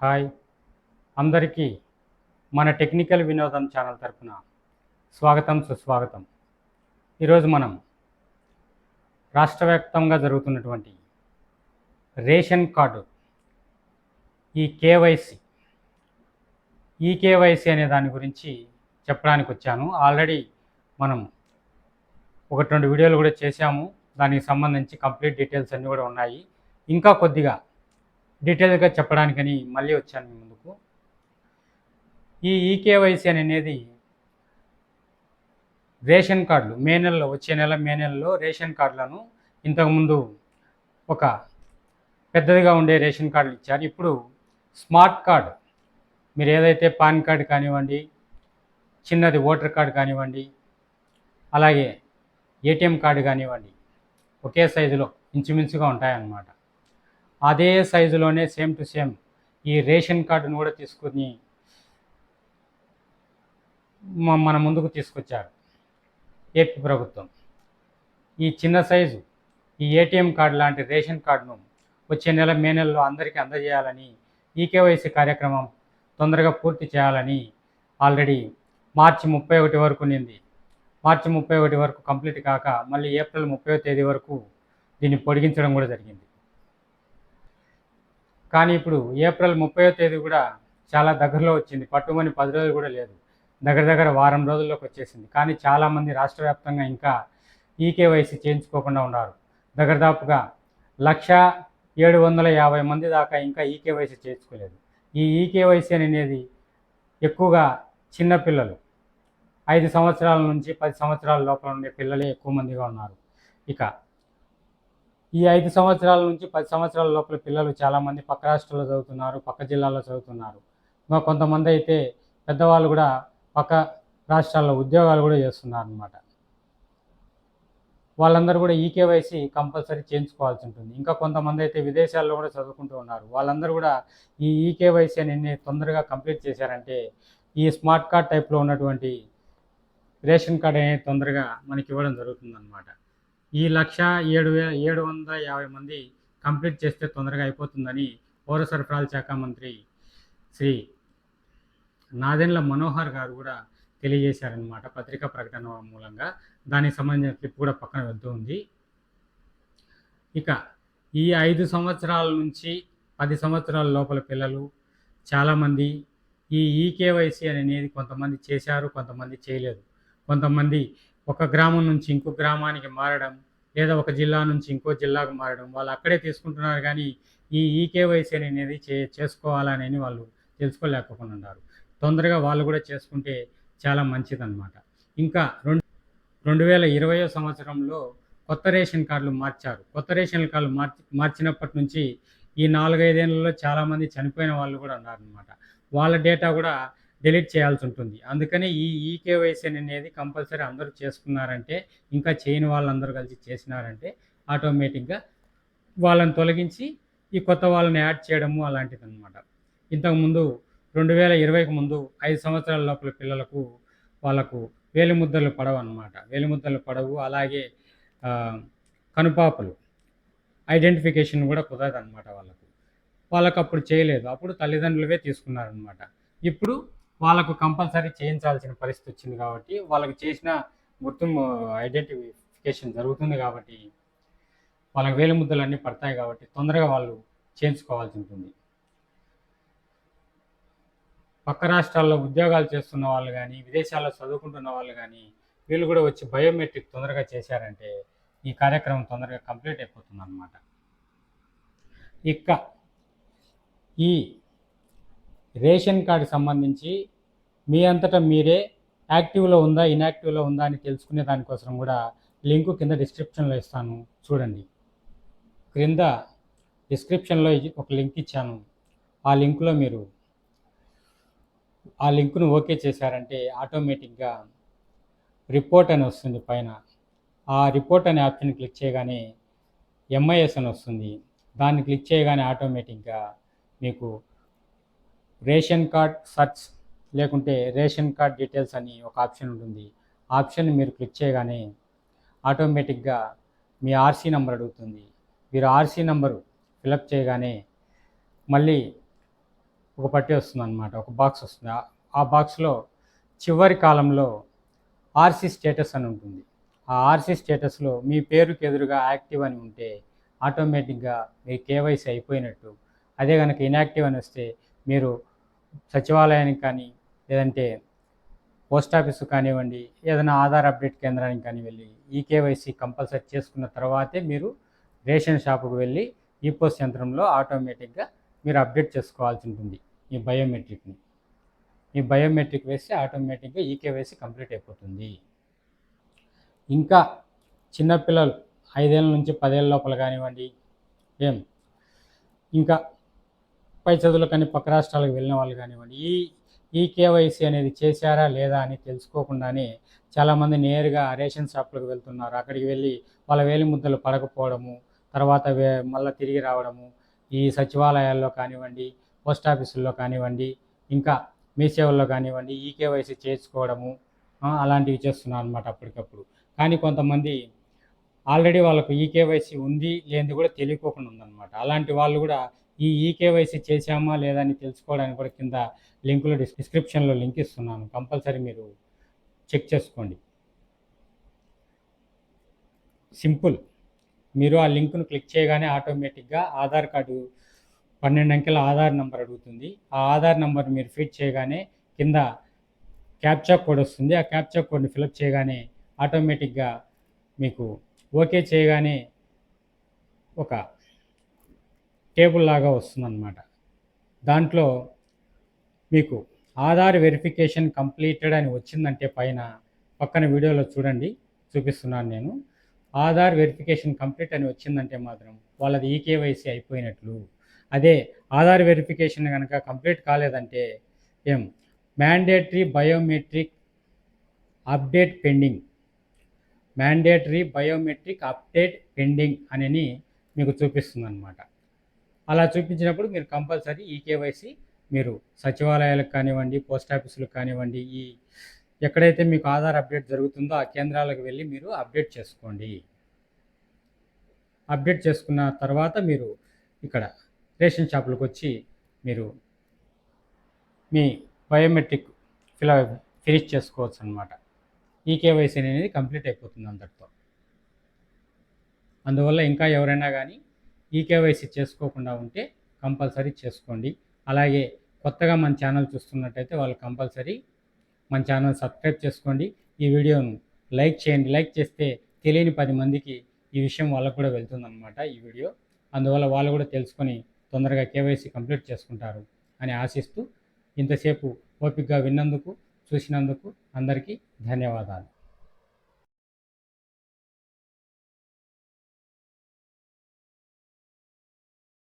Hi. అందరికీ మన technical వినోదం ఛానల్ తరఫున స్వాగతం సుస్వాగతం. ఈరోజు మనం రాష్ట్ర వ్యాప్తంగా జరుగుతున్నటువంటి ration card E KYC E KYC అనే దాని గురించి చెప్పడానికి వచ్చాను. ఆల్రెడీ మనం ఒకటి రెండు వీడియోలు కూడా చేశాము. దానికి సంబంధించి కంప్లీట్ డీటెయిల్స్ అన్నీ కూడా ఉన్నాయి. ఇంకా కొద్దిగా డీటెయిల్గా చెప్పడానికని మళ్ళీ వచ్చాను మీ ముందుకు. ఈ ఈకేవైసీ అనేది రేషన్ కార్డులు మే నెలలో వచ్చే నెల మే నెలలో రేషన్ కార్డులను ఇంతకుముందు ఒక పెద్దదిగా ఉండే రేషన్ కార్డులు ఇచ్చారు. ఇప్పుడు స్మార్ట్ కార్డు మీరు ఏదైతే పాన్ కార్డు కానివ్వండి చిన్నది ఓటర్ కార్డు కానివ్వండి అలాగే ఏటీఎం కార్డు కానివ్వండి ఒకే సైజులో ఇంచుమించుగా ఉంటాయన్నమాట. అదే సైజులోనే సేమ్ టు సేమ్ ఈ రేషన్ కార్డును కూడా తీసుకుని మన ముందుకు తీసుకొచ్చారు. ఏపీ ప్రభుత్వం. ఈ చిన్న సైజు ఈ ఏటీఎం కార్డు లాంటి రేషన్ కార్డును వచ్చే నెల మే నెలలో అందరికీ అందజేయాలని ఈకేవైసీ కార్యక్రమం తొందరగా పూర్తి చేయాలని ఆల్రెడీ మార్చి ముప్పై ఒకటి వరకు నింది. మార్చి ముప్పై ఒకటి వరకు కంప్లీట్ కాక మళ్ళీ ఏప్రిల్ ముప్పై తేదీ వరకు దీన్ని పొడిగించడం కూడా జరిగింది. కానీ ఇప్పుడు ఏప్రిల్ ముప్పై తేదీ కూడా చాలా దగ్గరలో వచ్చింది. పట్టుమని పది రోజులు కూడా లేదు. దగ్గర దగ్గర వారం రోజుల్లోకి వచ్చేసింది. కానీ చాలామంది రాష్ట్ర వ్యాప్తంగా ఇంకా ఈకేవైసీ చేయించుకోకుండా ఉన్నారు. దగ్గర దాపుగా లక్ష ఏడు వందల యాభై మంది దాకా ఇంకా ఈకేవైసీ చేయించుకోలేదు. ఈ ఈకేవైసీ అనేది ఎక్కువగా చిన్నపిల్లలు ఐదు సంవత్సరాల నుంచి పది సంవత్సరాల లోపల ఉండే పిల్లలే ఎక్కువ మందిగా ఉన్నారు. ఇక ఈ ఐదు సంవత్సరాల నుంచి పది సంవత్సరాల లోపల పిల్లలు చాలామంది పక్క రాష్ట్రాల్లో చదువుతున్నారు పక్క జిల్లాల్లో చదువుతున్నారు. ఇంకా కొంతమంది అయితే పెద్దవాళ్ళు కూడా పక్క రాష్ట్రాల్లో ఉద్యోగాలు కూడా చేస్తున్నారు అనమాట వాళ్ళందరూ కూడా ఈకేవైసీ కంపల్సరీ చేయించుకోవాల్సి ఉంటుంది. ఇంకా కొంతమంది అయితే విదేశాల్లో కూడా చదువుకుంటూ ఉన్నారు. వాళ్ళందరూ కూడా ఈ ఈకేవైసీ అని తొందరగా కంప్లీట్ చేశారంటే ఈ స్మార్ట్ కార్డ్ టైప్లో ఉన్నటువంటి రేషన్ కార్డ్ అనేది తొందరగా మనకి ఇవ్వడం జరుగుతుందన్నమాట. ఈ లక్ష ఏడు వే ఏడు వందల యాభై మంది కంప్లీట్ చేస్తే తొందరగా అయిపోతుందని పౌర సరఫరాల శాఖ మంత్రి శ్రీ నాదెండ్ల మనోహర్ గారు కూడా తెలియజేశారనమాట పత్రికా ప్రకటన మూలంగా. దానికి సంబంధించిన క్లిప్ కూడా పక్కన వెళ్తూ ఉంది. ఇక ఈ ఐదు సంవత్సరాల నుంచి పది సంవత్సరాల లోపల పిల్లలు చాలామంది ఈ ఈకేవైసీ అనేది కొంతమంది చేశారు కొంతమంది చేయలేదు. కొంతమంది ఒక గ్రామం నుంచి ఇంకో గ్రామానికి మారడం లేదా ఒక జిల్లా నుంచి ఇంకో జిల్లాకు మారడం వాళ్ళు అక్కడే తీసుకుంటున్నారు కానీ ఈ ఈకేవైసీ అనేది చే చేసుకోవాలనేది వాళ్ళు తెలుసుకోలేకపోకుండా ఉన్నారు. తొందరగా వాళ్ళు కూడా చేసుకుంటే చాలా మంచిదన్నమాట. ఇంకా రెండు రెండు వేల ఇరవయో సంవత్సరంలో కొత్త రేషన్ కార్డులు మార్చారు. కొత్త రేషన్ కార్డులు మార్చి మార్చినప్పటి నుంచి ఈ నాలుగైదేళ్ళలో చాలామంది చనిపోయిన వాళ్ళు కూడా ఉన్నారనమాట వాళ్ళ డేటా కూడా డిలీట్ చేయాల్సి ఉంటుంది. అందుకని ఈ ఈకేవైసీ అనేది కంపల్సరీ అందరూ చేసుకున్నారంటే ఇంకా చేయని వాళ్ళందరూ కలిసి చేసినారంటే ఆటోమేటిక్గా వాళ్ళని తొలగించి ఈ కొత్త వాళ్ళని యాడ్ చేయడము అలాంటిది అనమాట ఇంతకుముందు రెండు వేల ఇరవైకి ముందు ఐదు సంవత్సరాల లోపల పిల్లలకు వాళ్ళకు వేలిముద్దలు పడవు అనమాట వేలిముద్దలు పడవు అలాగే కనుపాపలు ఐడెంటిఫికేషన్ కూడా కుదరదు అనమాట వాళ్ళకు. వాళ్ళకు అప్పుడు చేయలేదు. అప్పుడు తల్లిదండ్రులవే తీసుకున్నారనమాట ఇప్పుడు వాళ్ళకు కంపల్సరీ చేయించాల్సిన పరిస్థితి వచ్చింది కాబట్టి వాళ్ళకు చేసిన గుర్తింపు ఐడెంటిఫికేషన్ జరుగుతుంది కాబట్టి వాళ్ళకి వేలి ముద్దలు అన్నీ పడతాయి కాబట్టి తొందరగా వాళ్ళు చేయించుకోవాల్సి ఉంటుంది. పక్క రాష్ట్రాల్లో ఉద్యోగాలు చేస్తున్న వాళ్ళు కానీ విదేశాల్లో చదువుకుంటున్న వాళ్ళు కానీ వీళ్ళు కూడా వచ్చి బయోమెట్రిక్ తొందరగా చేశారంటే ఈ కార్యక్రమం తొందరగా కంప్లీట్ అయిపోతుంది అన్నమాట ఇక ఈ రేషన్ కార్డు సంబంధించి మీ అంతటా మీరే యాక్టివ్లో ఉందా ఇన్యాక్టివ్లో ఉందా అని తెలుసుకునే దానికోసం కూడా లింకు కింద డిస్క్రిప్షన్లో ఇస్తాను. చూడండి. క్రింద డిస్క్రిప్షన్లో ఒక లింక్ ఇచ్చాను. ఆ లింకులో మీరు ఆ లింకును ఓకే చేశారంటే ఆటోమేటిక్గా రిపోర్ట్ అని వస్తుంది పైన. ఆ రిపోర్ట్ అనే ఆప్షన్ క్లిక్ చేయగానే ఎంఐఎస్ అని వస్తుంది. దాన్ని క్లిక్ చేయగానే ఆటోమేటిక్గా మీకు రేషన్ కార్డ్ సర్చ్ లేకుంటే రేషన్ కార్డ్ డీటెయిల్స్ అని ఒక ఆప్షన్ ఉంటుంది. ఆప్షన్ మీరు క్లిక్ చేయగానే ఆటోమేటిక్గా మీ ఆర్సీ నెంబర్ అడుగుతుంది. మీరు ఆర్సీ నెంబరు ఫిలప్ చేయగానే మళ్ళీ ఒక పట్టి వస్తుంది అనమాట ఒక బాక్స్ వస్తుంది. ఆ- ఆ బాక్స్లో చివరి కాలంలో ఆర్సీ స్టేటస్ అని ఉంటుంది. ఆ ఆర్సీ స్టేటస్లో మీ పేరుకి ఎదురుగా యాక్టివ్ అని ఉంటే ఆటోమేటిక్గా మీ కేవైసీ అయిపోయినట్టు. అదే కనుక ఇన్యాక్టివ్ అని వస్తే మీరు సచివాలయానికి కానీ లేదంటే పోస్ట్ ఆఫీసు కానివ్వండి ఏదైనా ఆధార్ అప్డేట్ కేంద్రానికి కానీ వెళ్ళి ఈ కేవైసీ కంపల్సరీ చేసుకున్న తర్వాతే మీరు రేషన్ షాపుకు వెళ్ళి ఈ పోస్ట్ యంత్రంలో ఆటోమేటిక్గా మీరు అప్డేట్ చేసుకోవాల్సి ఉంటుంది ఈ బయోమెట్రిక్ని. ఈ బయోమెట్రిక్ వేస్తే ఆటోమేటిక్గా ఈ కేవైసీ కంప్లీట్ అయిపోతుంది. ఇంకా చిన్నపిల్లలు ఐదేళ్ళ నుంచి పదేళ్ళ లోపల కానివ్వండి ఏం? ఇంకా పై చదువులు కానీ పక్క రాష్ట్రాలకు వెళ్ళిన వాళ్ళు కానివ్వండి ఈ ఈ కేవైసీ అనేది చేశారా లేదా అని తెలుసుకోకుండానే చాలామంది నేరుగా రేషన్ షాపులకు వెళ్తున్నారు. అక్కడికి వెళ్ళి వాళ్ళ వేలి ముద్దలు పడకపోవడము తర్వాత వే మళ్ళీ తిరిగి రావడము ఈ సచివాలయాల్లో కానివ్వండి పోస్ట్ ఆఫీసుల్లో కానివ్వండి ఇంకా మీ సేవల్లో కానివ్వండి ఈ కేవైసీ చేసుకోవడము అలాంటివి చేస్తున్నారు అనమాట అప్పటికప్పుడు. కానీ కొంతమంది ఆల్రెడీ వాళ్ళకు ఈ కేవైసీ ఉంది లేనిది కూడా తెలియకోకుండా ఉందన్నమాట. అలాంటి వాళ్ళు కూడా ఈ ఈ కేవైసీ చేశామా లేదా అని తెలుసుకోవడానికి కూడా కింద లింకులో డిస్ డిస్క్రిప్షన్లో లింక్ ఇస్తున్నాను. కంపల్సరీ మీరు చెక్ చేసుకోండి. సింపుల్. మీరు ఆ లింక్ను క్లిక్ చేయగానే ఆటోమేటిక్గా ఆధార్ కార్డు పన్నెండు అంకెల ఆధార్ నెంబర్ అడుగుతుంది. ఆ ఆధార్ నెంబర్ మీరు ఫీడ్ చేయగానే కింద క్యాప్చా కోడ్ వస్తుంది. ఆ క్యాప్చా కోడ్ని ఫిలప్ చేయగానే ఆటోమేటిక్గా మీకు ఓకే చేయగానే ఒక టేబుల్ లాగా వస్తుందన్నమాట. దాంట్లో మీకు ఆధార్ వెరిఫికేషన్ కంప్లీటెడ్ అని వచ్చిందంటే పైన పక్కన వీడియోలో చూడండి చూపిస్తున్నాను నేను. ఆధార్ వెరిఫికేషన్ కంప్లీట్ అని వచ్చిందంటే మాత్రం వాళ్ళది ఈకేవైసీ అయిపోయినట్లు. అదే ఆధార్ వెరిఫికేషన్ కనుక కంప్లీట్ కాలేదంటే ఏం? Mandatory biometric update pending. Mandatory biometric update pending అని మీకు చూపిస్తుంది అనమాట అలా చూపించినప్పుడు మీరు కంపల్సరీ ఈ కేవైసీ మీరు సచివాలయాలకు కానివ్వండి పోస్ట్ ఆఫీసులకు కానివ్వండి ఈ ఎక్కడైతే మీకు ఆధార్ అప్డేట్ జరుగుతుందో ఆ కేంద్రాలకు వెళ్ళి మీరు అప్డేట్ చేసుకోండి. అప్డేట్ చేసుకున్న తర్వాత మీరు ఇక్కడ రేషన్ షాపులకు వచ్చి మీరు మీ బయోమెట్రిక్ ఫిల్ ఫినిష్ చేసుకోవచ్చు అనమాట ఈ కేవైసీ అనేది కంప్లీట్ అయిపోతుంది అందరితో. అందువల్ల ఇంకా ఎవరైనా కానీ ఈ కేవైసీ చేసుకోకుండా ఉంటే కంపల్సరీ చేసుకోండి. అలాగే కొత్తగా మన ఛానల్ చూస్తున్నట్టయితే వాళ్ళు కంపల్సరీ మన ఛానల్ సబ్స్క్రైబ్ చేసుకోండి. ఈ వీడియోను లైక్ చేయండి. లైక్ చేస్తే తెలియని పది మందికి ఈ విషయం వాళ్ళకు కూడా వెళ్తుందన్నమాట ఈ వీడియో. అందువల్ల వాళ్ళు కూడా తెలుసుకొని తొందరగా కేవైసీ కంప్లీట్ చేసుకుంటారు అని ఆశిస్తూ ఇంతసేపు ఓపికగా విన్నందుకు చూసినందుకు అందరికీ ధన్యవాదాలు.